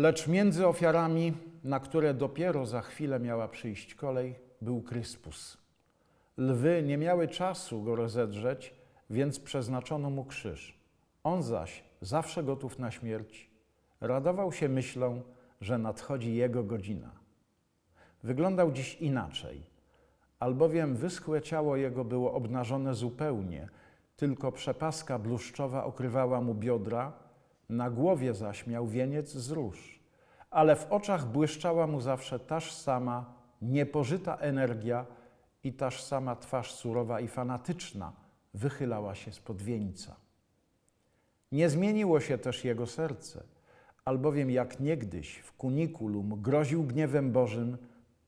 Lecz między ofiarami, na które dopiero za chwilę miała przyjść kolej, był Kryspus. Lwy nie miały czasu go rozedrzeć, więc przeznaczono mu krzyż. On zaś, zawsze gotów na śmierć, radował się myślą, że nadchodzi jego godzina. Wyglądał dziś inaczej, albowiem wyschłe ciało jego było obnażone zupełnie, tylko przepaska bluszczowa okrywała mu biodra, na głowie zaś miał wieniec z róż, ale w oczach błyszczała mu zawsze taż sama niepożyta energia i taż sama twarz surowa i fanatyczna wychylała się spod wieńca. Nie zmieniło się też jego serce, albowiem jak niegdyś w kunikulum groził gniewem Bożym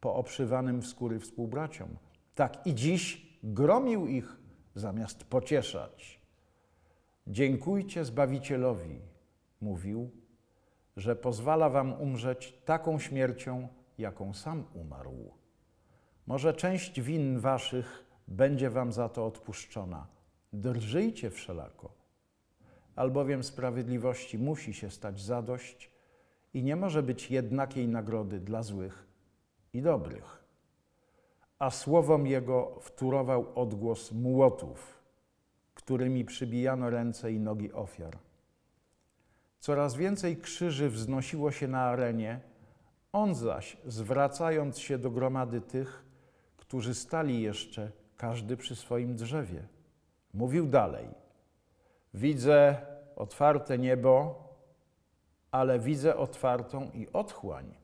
po obszywanym w skóry współbraciom, tak i dziś gromił ich zamiast pocieszać. Dziękujcie Zbawicielowi, mówił, że pozwala wam umrzeć taką śmiercią, jaką sam umarł. Może część win waszych będzie wam za to odpuszczona. Drżyjcie wszelako, albowiem sprawiedliwości musi się stać zadość i nie może być jednakiej nagrody dla złych i dobrych. A słowom jego wtórował odgłos młotów, którymi przybijano ręce i nogi ofiar. Coraz więcej krzyży wznosiło się na arenie, on zaś, zwracając się do gromady tych, którzy stali jeszcze, każdy przy swoim drzewie, mówił dalej: Widzę otwarte niebo, ale widzę otwartą i otchłań.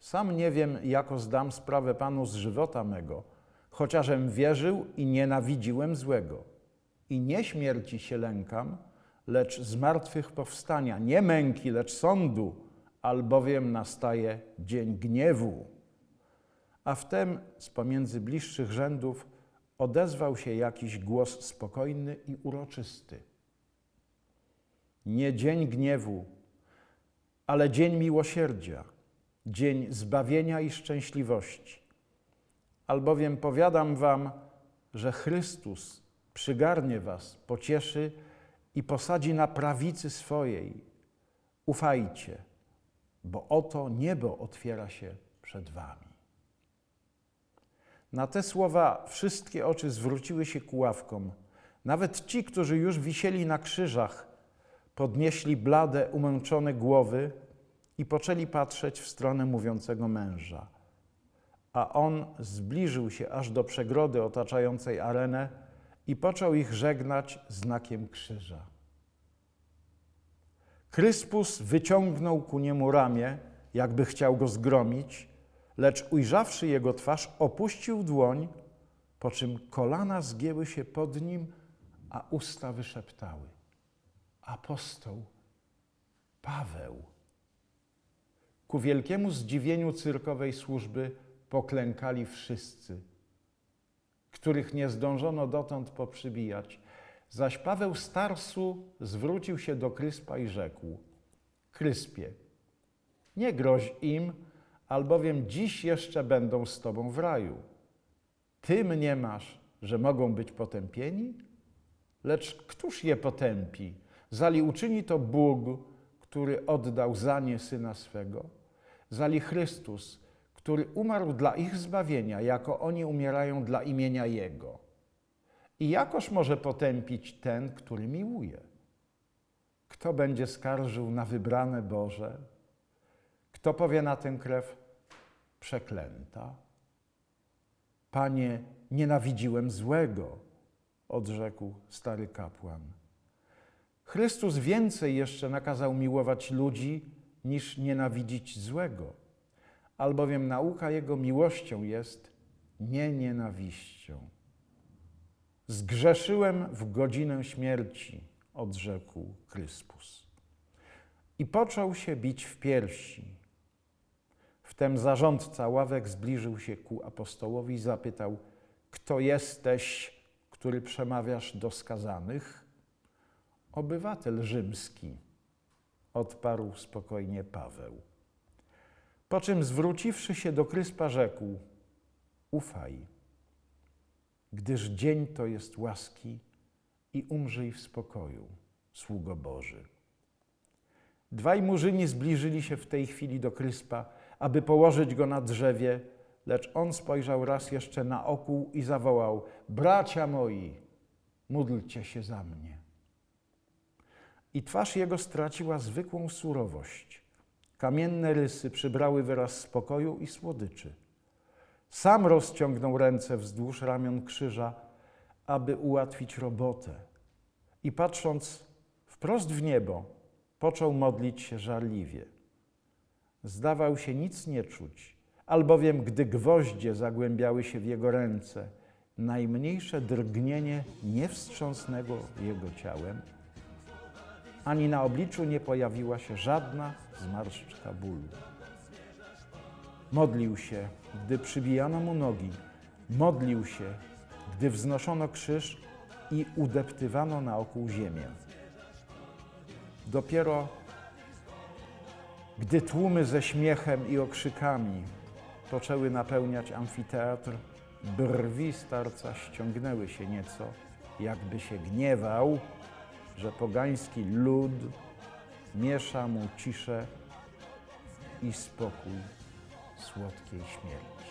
Sam nie wiem, jako zdam sprawę Panu z żywota mego, chociażem wierzył i nienawidziłem złego. I nie śmierci się lękam, lecz zmartwychwstania, nie męki, lecz sądu, albowiem nastaje dzień gniewu. A wtem z pomiędzy bliższych rzędów odezwał się jakiś głos spokojny i uroczysty. Nie dzień gniewu, ale dzień miłosierdzia, dzień zbawienia i szczęśliwości. Albowiem powiadam wam, że Chrystus przygarnie was, pocieszy i posadzi na prawicy swojej. Ufajcie, bo oto niebo otwiera się przed wami. Na te słowa wszystkie oczy zwróciły się ku ławkom. Nawet ci, którzy już wisieli na krzyżach, podnieśli blade, umęczone głowy i poczęli patrzeć w stronę mówiącego męża. A on zbliżył się aż do przegrody otaczającej arenę i począł ich żegnać znakiem krzyża. Kryspus wyciągnął ku niemu ramię, jakby chciał go zgromić, lecz ujrzawszy jego twarz, opuścił dłoń, po czym kolana zgięły się pod nim, a usta wyszeptały. Apostoł Paweł. Ku wielkiemu zdziwieniu cyrkowej służby poklękali wszyscy, których nie zdążono dotąd poprzybijać. Zaś Paweł z Tarsu zwrócił się do Kryspa i rzekł: Kryspie, nie groź im, albowiem dziś jeszcze będą z tobą w raju. Ty mnie masz, że mogą być potępieni? Lecz któż je potępi? Zali uczyni to Bóg, który oddał za nie syna swego, zali Chrystus, który umarł dla ich zbawienia, jako oni umierają dla imienia Jego. I jakoż może potępić ten, który miłuje? Kto będzie skarżył na wybrane Boże? Kto powie na tę krew przeklęta? Panie, nienawidziłem złego, odrzekł stary kapłan. Chrystus więcej jeszcze nakazał miłować ludzi niż nienawidzić złego, albowiem nauka Jego miłością jest nie nienawiścią. Zgrzeszyłem w godzinę śmierci, odrzekł Kryspus. I począł się bić w piersi. Wtem zarządca ławek zbliżył się ku apostołowi i zapytał: Kto jesteś, który przemawiasz do skazanych? Obywatel rzymski, odparł spokojnie Paweł. Po czym zwróciwszy się do Kryspa, rzekł: Ufaj gdyż dzień to jest łaski i umrzyj w spokoju, sługo Boży. Dwaj murzyni zbliżyli się w tej chwili do Kryspa, aby położyć go na drzewie, lecz on spojrzał raz jeszcze na okół i zawołał: Bracia moi, módlcie się za mnie. I twarz jego straciła zwykłą surowość. Kamienne rysy przybrały wyraz spokoju i słodyczy. Sam rozciągnął ręce wzdłuż ramion krzyża, aby ułatwić robotę. I patrząc wprost w niebo, począł modlić się żarliwie. Zdawał się nic nie czuć, albowiem gdy gwoździe zagłębiały się w jego ręce, najmniejsze drgnienie nie wstrząsnęło jego ciałem, ani na obliczu nie pojawiła się żadna zmarszczka bólu. Modlił się, gdy przybijano mu nogi, modlił się, gdy wznoszono krzyż i udeptywano naokół ziemię. Dopiero gdy tłumy ze śmiechem i okrzykami poczęły napełniać amfiteatr, brwi starca ściągnęły się nieco, jakby się gniewał, że pogański lud miesza mu ciszę i spokój słodkiej śmierci.